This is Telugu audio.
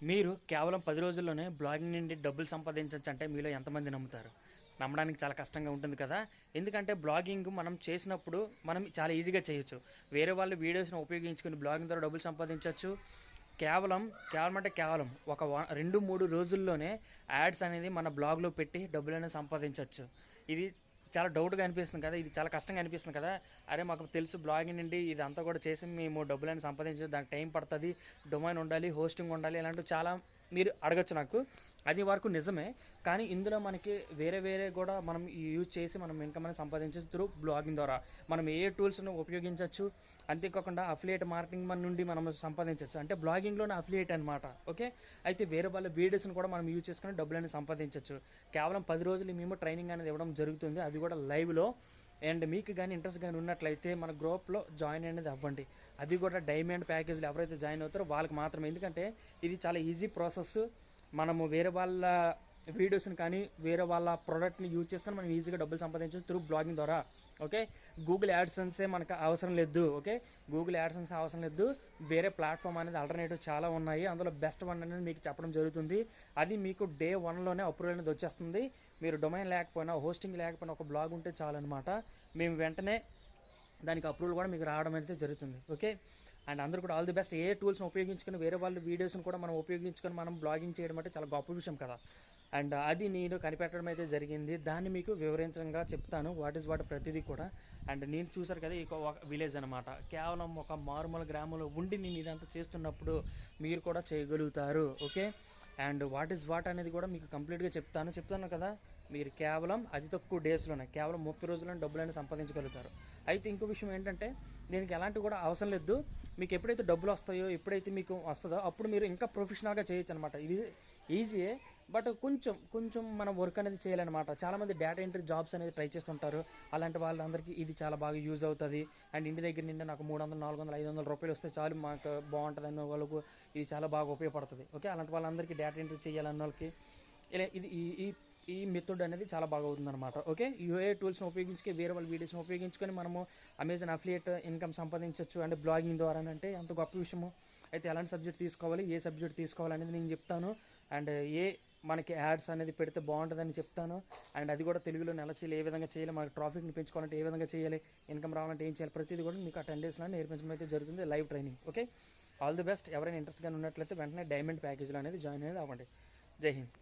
మీరు కేవలం పది రోజుల్లోనే బ్లాగింగ్ నుండి డబ్బులు సంపాదించవచ్చు అంటే మీలో ఎంతమంది నమ్ముతారు? నమ్మడానికి చాలా కష్టంగా ఉంటుంది కదా? ఎందుకంటే బ్లాగింగ్ మనం చేసినప్పుడు మనం చాలా ఈజీగా చేయొచ్చు. వేరే వాళ్ళు వీడియోస్ని ఉపయోగించుకుని బ్లాగింగ్ ద్వారా డబ్బులు సంపాదించవచ్చు కేవలం కేవలం అంటే కేవలం ఒక రెండు మూడు రోజుల్లోనే యాడ్స్ అనేది మన బ్లాగ్లో పెట్టి డబ్బులను సంపాదించవచ్చు ఇది చాలా డౌట్గా అనిపిస్తుంది కదా ఇది చాలా కష్టంగా అనిపిస్తుంది కదా. అరే మాకు తెలుసు బ్లాగింగ్ నుండి ఇదంతా కూడా చేసి మేము డబ్బులని సంపాదించచ్చు దానికి టైం పడుతుంది డొమైన్ ఉండాలి హోస్టింగ్ ఉండాలి ఇలాంటివి చాలా మీరు అడగచ్చు నాకు. అది వరకు నిజమే. కానీ ఇందులో మనకి వేరే వేరే కూడా మనం యూజ్ చేసి మనం ఇన్కమ్ అనేది సంపాదించవచ్చు త్రూ బ్లాగింగ్ ద్వారా. మనం ఏ టూల్స్ను ఉపయోగించవచ్చు అంతేకాకుండా అఫిలియేట్ మార్కెటింగ్ మన నుండి మనం సంపాదించవచ్చు అంటే బ్లాగింగ్లోనే అఫిలియేట్ అనమాట ఓకే? అయితే వేరే వాళ్ళ వీడియోస్ని కూడా మనం యూజ్ చేసుకుని డబ్బులని సంపాదించవచ్చు కేవలం పది రోజులు మేము ట్రైనింగ్ అనేది ఇవ్వడం జరుగుతుంది. అది కూడా లైవ్లో అండ్ మీకు కానీ ఇంట్రెస్ట్ కానీ ఉన్నట్లయితే మన గ్రూప్లో జాయిన్ అనేది అవ్వండి. అది కూడా డైమండ్ ప్యాకేజీలు ఎవరైతే జాయిన్ అవుతారో వాళ్ళకి మాత్రమే. ఎందుకంటే ఇది చాలా ఈజీ ప్రాసెస్ మనము వేరే వాళ్ళ వీడియోస్ని కానీ వేరే వాళ్ళ ప్రోడక్ట్ని యూజ్ చేసుకొని మనం ఈజీగా డబ్బులు సంపాదించవచ్చు త్రూ బ్లాగింగ్ ద్వారా ఓకే గూగుల్ యాడ్సన్సే మనకు అవసరం లేదు ఓకే గూగుల్ యాడ్సన్స్ అవసరం లేదు. వేరే ప్లాట్ఫామ్ అనేది ఆల్టర్నేటివ్ చాలా ఉన్నాయి. అందులో బెస్ట్ వన్ అనేది మీకు చెప్పడం జరుగుతుంది. అది మీకు డే వన్లోనే అప్రూవల్ అనేది వచ్చేస్తుంది. మీరు డొమైన్ లేకపోయినా హోస్టింగ్ లేకపోయినా ఒక బ్లాగ్ ఉంటే చాలన్నమాట మేము వెంటనే దానికి అప్రూవల్ కూడా మీకు రావడం అయితే జరుగుతుంది ఓకే అండ్ అందరూ కూడా ఆల్ ది బెస్ట్ ఏ టూల్స్ని ఉపయోగించుకొని వేరే వాళ్ళ వీడియోస్ని కూడా మనం ఉపయోగించుకొని మనం బ్లాగింగ్ చేయడం అంటే చాలా గొప్ప విషయం కదా. అండ్ అది నేను కనిపెట్టడం అయితే జరిగింది. దాన్ని మీకు వివరించంగా చెప్తాను. వాట్ ఈస్ వాట్ ప్రతిదీ కూడా. అండ్ నేను చూసారు కదా ఈ ఒక విలేజ్ అనమాట కేవలం ఒక మారుమూల గ్రామంలో ఉండి నేను ఇదంతా చేస్తున్నప్పుడు మీరు కూడా చేయగలుగుతారు. Okay? And what is what అనేది కూడా మీకు కంప్లీట్గా చెప్తాను. చెప్తాను కదా మీరు కేవలం అతి తక్కువ డేస్లోనే కేవలం ముప్పై రోజుల్లోనే డబ్బులని సంపాదించగలుగుతారు. అయితే ఇంకో విషయం ఏంటంటే దీనికి ఎలాంటి కూడా అవసరం లేదు. మీకు ఎప్పుడైతే డబ్బులు వస్తాయో ఎప్పుడైతే మీకు వస్తుందో అప్పుడు మీరు ఇంకా ప్రొఫెషనల్గా చేయొచ్చు అనమాట ఇది ఈజీయే బట్ కొంచెం కొంచెం మనం వర్క్ అనేది చేయాలన్నమాట. చాలామంది డేటా ఎంట్రీ జాబ్స్ అనేది ట్రై చేస్తుంటారు. అలాంటి వాళ్ళందరికీ ఇది చాలా బాగా యూజ్ అవుతుంది. అండ్ ఇంటి దగ్గర నుండి నాకు మూడు వందలు నాలుగు వందలు ఐదు వందల రూపాయలు వస్తే చాలు మాకు బాగుంటుంది అన్న వాళ్ళకు ఇది చాలా బాగా ఉపయోగపడుతుంది. ఓకే? అలాంటి వాళ్ళందరికీ డేటా ఎంట్రీ చేయాలన్న వాళ్ళకి ఇలా ఇది ఈ ఈ మెథడ్ అనేది చాలా బాగా అవుతుంది అనమాట ఓకే యూఏ టూల్స్ని ఉపయోగించుకొని వేరే వాళ్ళ వీడియోస్ని ఉపయోగించుకొని మనము అమెజాన్ అఫిలియేట్ ఇన్కమ్ సంపాదించవచ్చు అండ్ బ్లాగింగ్ ద్వారా అంటే అంత గొప్ప విషయము. అయితే ఎలాంటి సబ్జెక్ట్ తీసుకోవాలి ఏ సబ్జెక్ట్ తీసుకోవాలి అనేది నేను చెప్తాను. అండ్ ఏ మనకి యాడ్స్ అనేది పెడితే బాగుంటుందని చెప్తాను. అండ్ అది కూడా తెలుగులో నెల చేయాలి ఏ విధంగా చేయాలి మనకి ట్రాఫిక్ని పెంచుకోవాలంటే ఏ విధంగా చేయాలి ఇన్కమ్ రావాలంటే ఏం చేయాలి ప్రతిదీ కూడా మీకు ఆ టెన్ డేస్లో నేర్పించడం అయితే జరుగుతుంది live training okay all the best ఎవరైనా ఇంట్రెస్ట్గా ఉన్నట్లయితే వెంటనే డైమండ్ ప్యాకేజ్లో అనేది జాయిన్ అనేది అవ్వండి. జై హింద్.